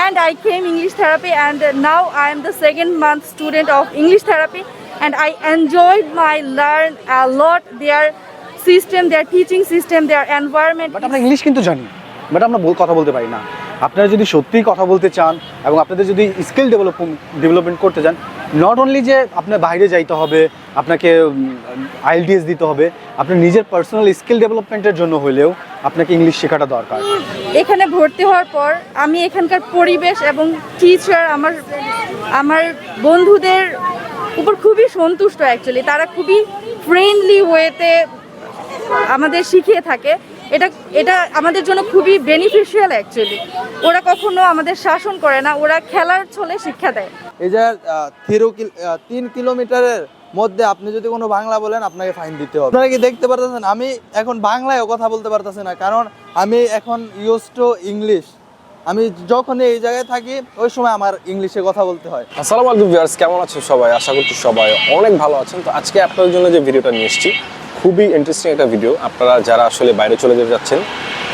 and I came English therapy and now I am the second month student of English therapy and I enjoyed my learn a lot their system, their teaching system, their environment. But আমরা English কিন্তু জানি but আমরা কথা বলতে পারি না আপনারা যদি সত্যিই কথা বলতে চান এবং আপনাদের যদি স্কিল ডেভেলপ ডেভেলপমেন্ট করতে চান নট অনলি যে আপনার বাইরে যাইতে হবে, আপনাকে আইএলটিএস দিতে হবে, আপনার নিজের পার্সোনাল স্কিল ডেভেলপমেন্টের জন্য হলেও আপনাকে ইংলিশ শেখাটা দরকার। এখানে ভর্তি হওয়ার পর আমি এখানকার পরিবেশ এবং টিচার আমার আমার বন্ধুদের উপর খুবই সন্তুষ্ট অ্যাকচুয়ালি তারা খুবই ফ্রেন্ডলি ওয়েতে আমাদের শিখিয়ে থাকে। এটা এটা আমাদের জন্য খুবই বেনিফিশিয়াল অ্যাকচুয়ালি ওরা কখনো আমাদের শাসন করে না ওরা খেলার ছলে শিক্ষা দেয়। এই যে তিন কিলোমিটারের মধ্যে আপনি যদি কোনো বাংলা বলেন আপনাকে ফাইন দিতে হবে। আপনারা কি দেখতে পারতেছেন? আমি এখন বাংলায়ও কথা বলতে পারতেছি না কারণ আমি এখন ইউজ টু ইংলিশ আমি যখন এই জায়গায় থাকি ওই সময় আমার ইংলিশে কথা বলতে হয়। আসসালামু আলাইকুম ভিউয়ার্স কেমন আছেন সবাই? আশা করছি সবাই অনেক ভালো আছেন। তো আজকে আপনাদের জন্য যে ভিডিওটা নিয়ে এসেছি খুবই ইন্টারেস্টিং একটা ভিডিও আপনারা যারা আসলে বাইরে চলে যেতে যাচ্ছেন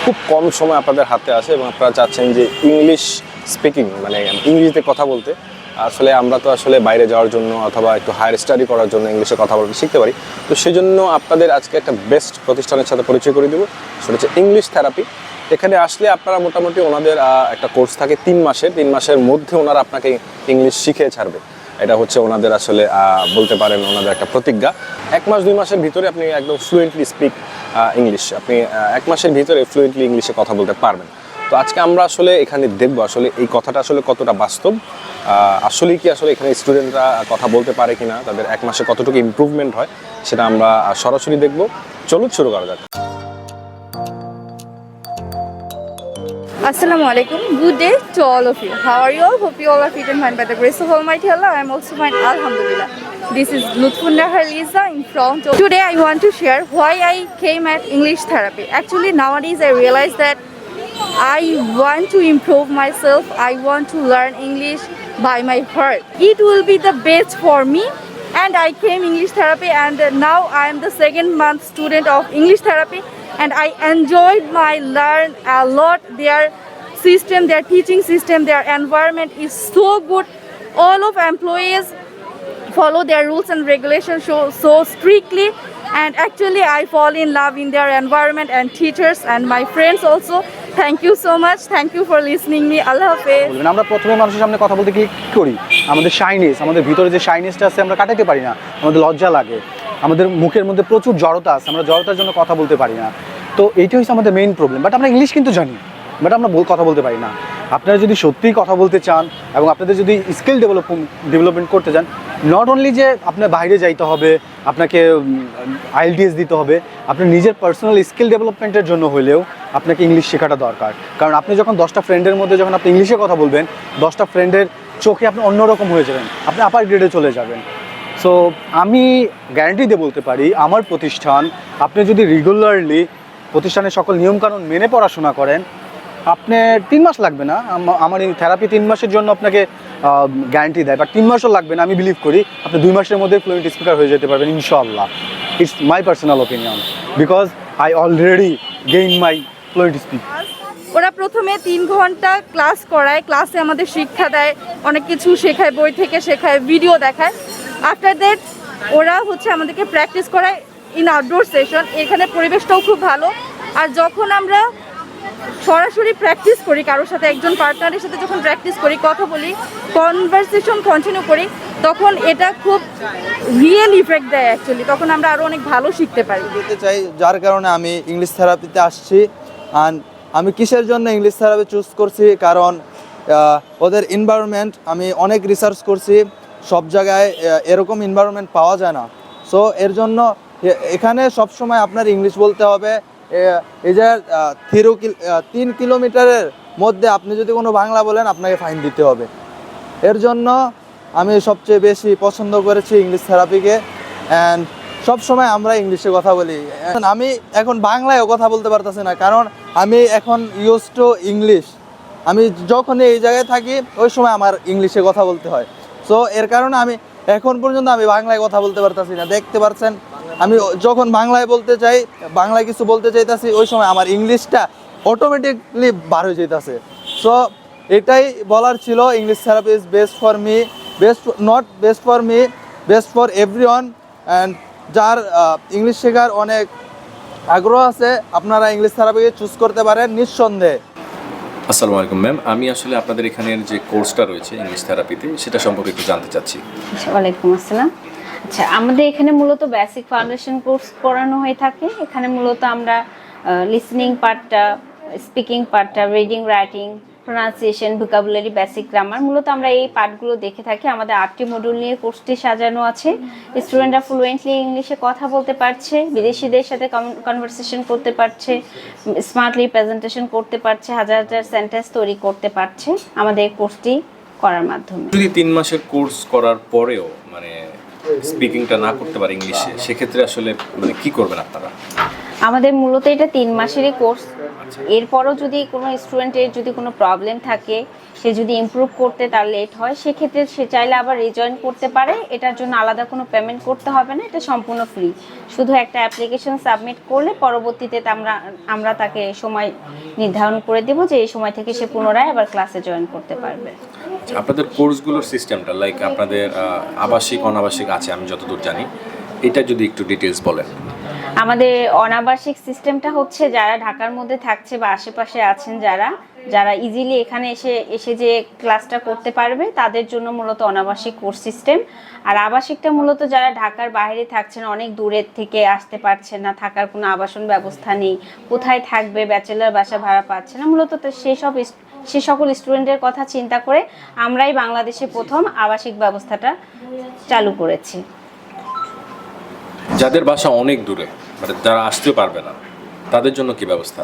খুব কম সময় আপনাদের হাতে আসে এবং আপনারা চাচ্ছেন যে ইংলিশ স্পিকিং মানে ইংলিশে কথা বলতে। আসলে আমরা তো আসলে বাইরে যাওয়ার জন্য অথবা একটু হায়ার স্টাডি করার জন্য ইংলিশে কথা বলতে শিখতে পারি। তো সেই জন্য আপনাদের আজকে একটা বেস্ট প্রতিষ্ঠানের সাথে পরিচয় করে দেবো। সেটা হচ্ছে ইংলিশ থেরাপি এখানে আসলে আপনারা মোটামুটি ওনাদের একটা কোর্স থাকে তিন মাসের। তিন মাসের মধ্যে ওনারা আপনাকে ইংলিশ শিখিয়ে ছাড়বে। এটা হচ্ছে ওনাদের আসলে বলতে পারেন ওনাদের একটা প্রতিজ্ঞা। এক মাস, দুই মাসের ভিতরে আপনি একদম ফ্লুয়েন্টলি স্পিক ইংলিশ আপনি এক মাসের ভিতরে ফ্লুয়েন্টলি ইংলিশে কথা বলতে পারবেন। তো আজকে আমরা আসলে এখানে দেখব আসলে এই কথাটা আসলে কতটা বাস্তব আসলে কি আসলে এখানে স্টুডেন্টরা কথা বলতে পারে কিনা, তাদের এক মাসে কতটুকু ইমপ্রুভমেন্ট হয়, সেটা আমরা সরাসরি দেখব। চলুন শুরু করা যাক। Assalamu alaikum. Good day to all of you. How are you all? Hope you all are fit and fine by the grace of Almighty Allah. I am also fine. Alhamdulillah. This is Lutfunda Harliza in front of. Today I want to share why I came at English therapy. Actually, nowadays I realize that I want to improve myself. I want to learn English by my heart. It will be the best for me. And I came English therapy, and now I am the second month student of English therapy, and I enjoyed my learn a lot. Their system, their teaching system, their environment is so good. All of employees follow their rules and regulations so, so strictly and actually i fall in love in their environment and teachers and my friends also thank you so much thank you for listening me allah hafiz আমরা প্রথমে মানুষের সামনে কথা বলতে কি করি আমাদের shyness আমাদের ভিতরে যে শাইনেসটা আছে আমরা কাটাতে পারি না আমাদের লজ্জা লাগে আমাদের মুখের মধ্যে প্রচুর জড়তা আছে আমরা জড়তার জন্য কথা বলতে পারি না তো এইটা হচ্ছে আমাদের মেইন প্রবলেম বাট আমরা ইংলিশ কিন্তু জানি। বাট আমরা কথা বলতে পারি না। আপনারা যদি সত্যিই কথা বলতে চান এবং আপনাদের যদি স্কিল ডেভেলপ ডেভেলপমেন্ট করতে চান নট অনলি যে আপনার বাইরে যাইতে হবে, আপনাকে আইএলটিএস দিতে হবে, আপনার নিজের পার্সোনাল স্কিল ডেভেলপমেন্টের জন্য হলেও আপনাকে ইংলিশ শেখাটা দরকার। কারণ আপনি যখন দশটা ফ্রেন্ডের মধ্যে যখন আপনি ইংলিশে কথা বলবেন, দশটা ফ্রেন্ডের চোখে আপনি অন্যরকম হয়ে যাবেন। আপনি আপার গ্রেডে চলে যাবেন। সো আমি গ্যারান্টি দিয়ে বলতে পারি, আমার প্রতিষ্ঠান, আপনি যদি রেগুলারলি প্রতিষ্ঠানের সকল নিয়মকানুন মেনে পড়াশোনা করেন আপনার তিন মাস লাগবে না আমার এই থেরাপি তিন মাসের জন্য আপনাকে গ্যারান্টি দেয়। বা তিন মাসও লাগবে না, আমি বিলিভ করি, আপনি দুই মাসের মধ্যে ফ্লুয়েন্ট স্পিকার হয়ে যেতে পারবেন ইনশাল্লাহ it's my personal opinion because I already gain my fluent speak ওরা প্রথমে তিন ঘণ্টা ক্লাস করায় ক্লাসে আমাদের শিক্ষা দেয়, অনেক কিছু শেখায়, বই থেকে শেখায় ভিডিও দেখায়। আফটার দ্যাট ওরা হচ্ছে আমাদেরকে প্র্যাকটিস করায়। ইন আউটডোর সেশন এখানে পরিবেশটাও খুব ভালো। আর যখন আমরা সরাসরি প্র্যাকটিস করি, কারোর সাথে একজন পার্টনারের সাথে যখন প্র্যাকটিস করি, কথা বলি কনভারসেশন কন্টিনিউ করি, তখন এটা খুব রিয়েল ইফেক্ট দেয় অ্যাকচুয়ালি তখন আমরা আরও অনেক ভালো শিখতে পারি। দিতে চাই, যার কারণে আমি ইংলিশ থেরাপিতে আসছি। অ্যান্ড আমি কিসের জন্য ইংলিশ থেরাপি চুজ করছি? কারণ ওদের এনভায়রনমেন্ট আমি অনেক রিসার্চ করছি। সব জায়গায় এরকম এনভায়রনমেন্ট পাওয়া যায় না। সো এর জন্য এখানে সবসময় আপনার ইংলিশ বলতে হবে। এই যে থিরু তিন কিলোমিটারের মধ্যে আপনি যদি কোনো বাংলা বলেন, আপনাকে ফাইন দিতে হবে। এর জন্য আমি সবচেয়ে বেশি পছন্দ করেছি ইংলিশ থেরাপিকে। অ্যান্ড সব সময় আমরা ইংলিশে কথা বলি। আমি এখন বাংলায়ও কথা বলতে পারতেছি না, কারণ আমি এখন ইউজ টু ইংলিশ আমি যখন এই জায়গায় থাকি, ওই সময় আমার ইংলিশে কথা বলতে হয়। সো এর কারণে আমি এখন পর্যন্ত আমি বাংলায় কথা বলতে পারতাছি না। দেখতে পাচ্ছেন আমি যখন বাংলায় বলতে চাই বাংলায় কিছু বলতে চাইতেছি ওই সময় আমার ইংলিশটা অটোমেটিকলি বার হয়ে যেতেছে সো এটাই বলার ছিল English therapy is best for me best not best for me best for every one and যার ইংলিশ শেখার অনেক আগ্রহ আছে আপনারা ইংলিশ থেরাপিকে চুজ করতে পারেন নিঃসন্দেহে। আসসালামু আলাইকুম ম্যাম আমি আসলে আপনাদের এখানের যে কোর্সটা রয়েছে ইংলিশ থেরাপিতে সেটা সম্পর্কে একটু জানতে চাচ্ছি। আচ্ছা, ওয়ালাইকুম আসসালাম। আচ্ছা আমাদের এখানে মূলত বেসিক ফাউন্ডেশন কোর্স করানো হয়ে থাকে। এখানে মূলত আমরা লিসনিং পার্টটা স্পিকিং পার্টটা reading writing pronunciation vocabulary basic grammar মূলত আমরা এই পার্টগুলো দেখে থাকি। আমাদের আটটি মডিউল নিয়ে কোর্সটি সাজানো আছে। স্টুডেন্টরা ফ্লুয়েন্টলি ইংলিশে কথা বলতে পারছে, বিদেশিদের সাথে কনভারসেশন করতে পারছে স্মার্টলি প্রেজেন্টেশন করতে পারছে, হাজার হাজার সেন্টেন্স তৈরি করতে পারছে আমাদের কোর্সটি করার মাধ্যমে। যদি তিন মাসের কোর্স করার পরেও মানে স্পিকিংটা না করতে পারে ইংলিশে সেক্ষেত্রে আসলে মানে কি করবেন আপনারা? আমাদের মূলত এটা তিন মাসেরই কোর্স এরপরও যদি কোনো স্টুডেন্টের যদি কোনো প্রবলেম থাকে সে যদি ইমপ্রুভ করতে তার লেট হয় সেক্ষেত্রে সে চাইলে আবার রিজয়েন করতে পারে। এটার জন্য আলাদা কোনো পেমেন্ট করতে হবে না এটা সম্পূর্ণ ফ্রি শুধু একটা অ্যাপ্লিকেশন সাবমিট করলে পরবর্তীতে আমরা আমরা তাকে সময় নির্ধারণ করে দেবো যে এই সময় থেকে সে পুনরায় আবার ক্লাসে জয়েন করতে পারবে। আচ্ছা, আপনাদের কোর্সগুলোর সিস্টেমটা লাইক আপনাদের আবাসিক অনাবাসিক আছে আমি যতদূর জানি এটা যদি একটু ডিটেলস বলেন। আমাদের অনাবাসিক সিস্টেমটা হচ্ছে যারা ঢাকার মধ্যে থাকছে বা আশেপাশে আছেন যারা যারা ইজিলি এখানে এসে এসে যে ক্লাসটা করতে পারবে, তাদের জন্য মূলত অনাবাসিক কোর্স সিস্টেম আর আবাসিকটা মূলত যারা ঢাকার বাইরে থাকছেন, অনেক দূরের থেকে আসতে পারছেন না, থাকার কোনো আবাসন ব্যবস্থা নেই, কোথায় থাকবে ব্যাচেলার বাসা ভাড়া পাচ্ছে না, মূলত সেসব সে সকল স্টুডেন্টের কথা চিন্তা করে আমরাই বাংলাদেশে প্রথম আবাসিক ব্যবস্থাটা চালু করেছি। যাদের বাসা অনেক দূরে। মানে যারা আসতেও পারবে না, তাদের জন্য কি ব্যবস্থা?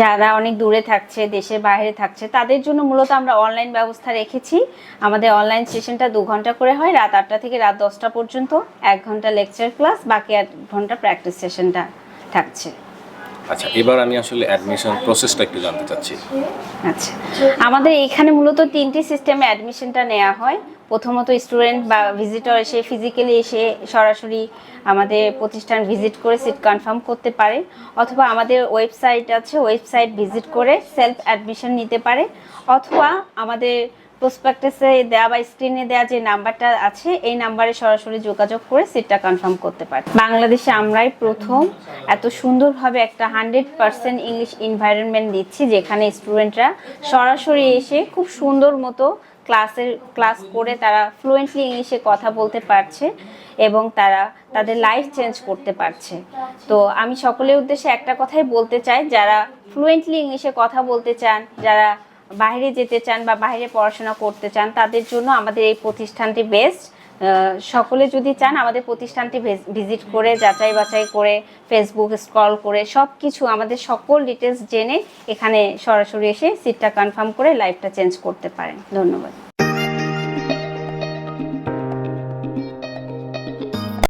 যারা অনেক দূরে থাকছে, দেশের বাইরে থাকছে, তাদের জন্য মূলত আমরা অনলাইন ব্যবস্থা রেখেছি। আমাদের অনলাইন সেশনটা দু ঘণ্টা করে হয়, রাত আটটা থেকে রাত দশটা পর্যন্ত। এক ঘণ্টা লেকচার ক্লাস, বাকি এক ঘণ্টা প্র্যাকটিস সেশনটা থাকছে। আচ্ছা এবার আমি আসলে অ্যাডমিশন প্রসেসটা একটু জানতে চাচ্ছি। আচ্ছা আমাদের এখানে মূলত তিনটি সিস্টেমে অ্যাডমিশনটা নেওয়া হয়। প্রথমত স্টুডেন্ট বা ভিজিটর এসে ফিজিক্যালি এসে সরাসরি আমাদের প্রতিষ্ঠান ভিজিট করে সিট কনফার্ম করতে পারে, অথবা আমাদের ওয়েবসাইট আছে ওয়েবসাইট ভিজিট করে সেলফ অ্যাডমিশন নিতে পারে, অথবা আমাদের প্রসপেক্টাসে দেওয়া বা স্ক্রিনে দেওয়া যে নাম্বারটা আছে, এই নাম্বারে সরাসরি যোগাযোগ করে সিটটা কনফার্ম করতে পারে বাংলাদেশে আমরাই প্রথম এত সুন্দরভাবে একটা হান্ড্রেড পার্সেন্ট ইংলিশ এনভায়রনমেন্ট দিচ্ছি, যেখানে স্টুডেন্টরা সরাসরি এসে খুব সুন্দর মতো ক্লাসের ক্লাস করে তারা ফ্লুয়েন্টলি ইংলিশে কথা বলতে পারছে এবং তারা তাদের লাইফ চেঞ্জ করতে পারছে। তো আমি সকলের উদ্দেশ্যে একটা কথাই বলতে চাই, যারা ফ্লুয়েন্টলি ইংলিশে কথা বলতে চান, যারা বাইরে যেতে চান বা বাইরে পড়াশোনা করতে চান, তাদের জন্য আমাদের এই প্রতিষ্ঠানটি বেস্ট সকলে যদি চান আমাদের প্রতিষ্ঠানটি ভিজিট করে, যাচাই বাছাই করে ফেসবুক স্ক্রল করে সব কিছু আমাদের সকল ডিটেলস জেনে এখানে সরাসরি এসে সিটটা কনফার্ম করে লাইফটা চেঞ্জ করতে পারেন। ধন্যবাদ।